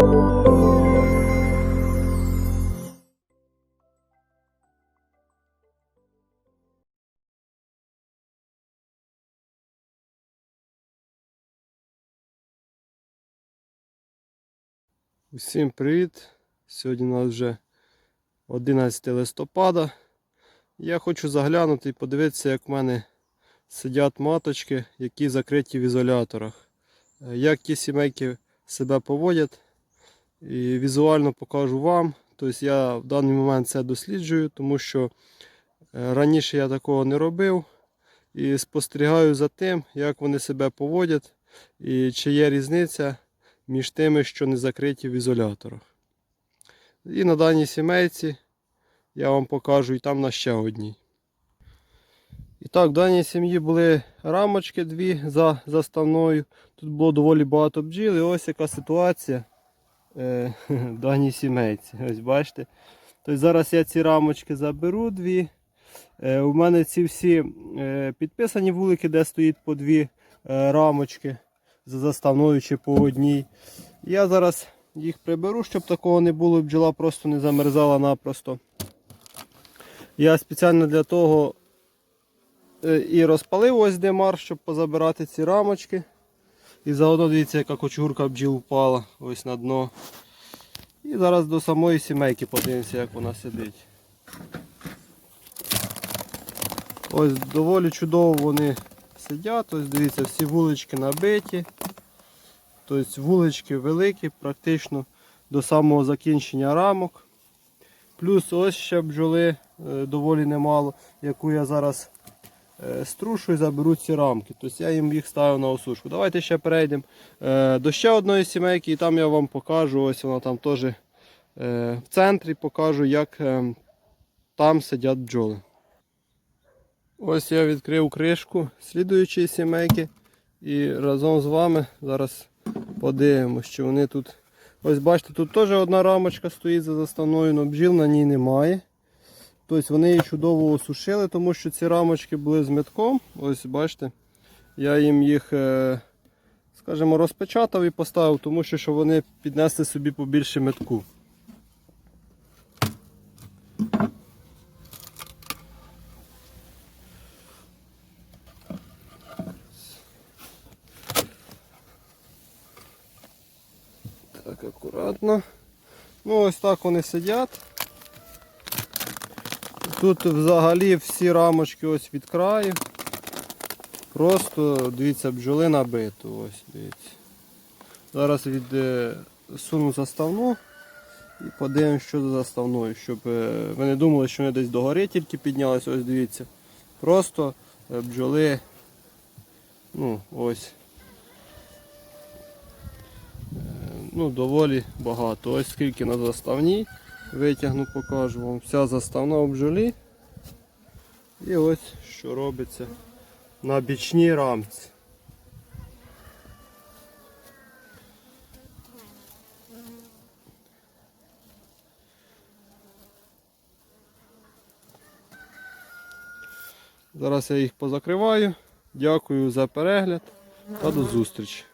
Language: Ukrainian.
Усім привіт! Сьогодні у нас вже 11 листопада. Я хочу заглянути і подивитися, як в мене сидять маточки, які закриті в ізоляторах. Е, Як ті сімейки себе поводять. І візуально покажу вам. Тобто я в даний момент це досліджую, тому що е, раніше я такого не робив. І спостерігаю за тим, як вони себе поводять і чи є різниця між тими, що не закриті в ізоляторах. І на даній сімейці я вам покажу і там на ще одній. І так, в даній сім'ї були рамочки дві за заставною. Тут було доволі багато бджіл. І ось яка ситуація е, даній сімейці. Ось бачите. Тобто зараз я ці рамочки заберу дві. Е, у мене ці всі е, підписані вулики, де стоїть по дві е, рамочки за заставною чи по одній. Я зараз їх приберу, щоб такого не було, бджола просто не замерзала напросто. Я спеціально для того і розпалив ось демар, щоб позабирати ці рамочки. І заодно дивіться, яка кочурка бджіл впала ось на дно. І зараз до самої сімейки подивимося, як вона сидить. Ось доволі чудово вони сидять. Ось дивіться, всі вулички набиті. Тобто вулички великі, практично до самого закінчення рамок. Плюс ось ще бджоли е, доволі немало, яку я зараз струшу і заберу ці рамки. Тобто я їм їх ставив на осушку. Давайте ще перейдемо е, до ще одної сімейки і там я вам покажу, ось вона там теж е, в центрі покажу, як е, там сидять бджоли. Ось я відкрив кришку слідуючої сімейки і разом з вами зараз подивимося, що вони тут. Ось бачите, тут теж одна рамочка стоїть за заставною, але бджіл на ній немає. Тобто вони її чудово осушили, тому що ці рамочки були з метком. Ось бачите, я їм їх, е, скажімо, розпечатав і поставив, тому що щоб вони піднесли собі побільше метку. Так, акуратно. Ну, ось так вони сидять. Тут взагалі всі рамочки ось від краю. Просто, дивіться, бджоли набито. Ось, дивіться. Зараз відсуну заставну і подивимось, що за заставною, щоб е, ви не думали, що вони десь догори тільки піднялись, ось дивіться. Просто е, бджоли, ну, ось. ну, доволі багато. Ось скільки на заставній. Витягну, покажу вам. Вся заставна в бджолі. І ось що робиться на бічній рамці. Зараз я їх позакриваю. Дякую за перегляд та до зустрічі.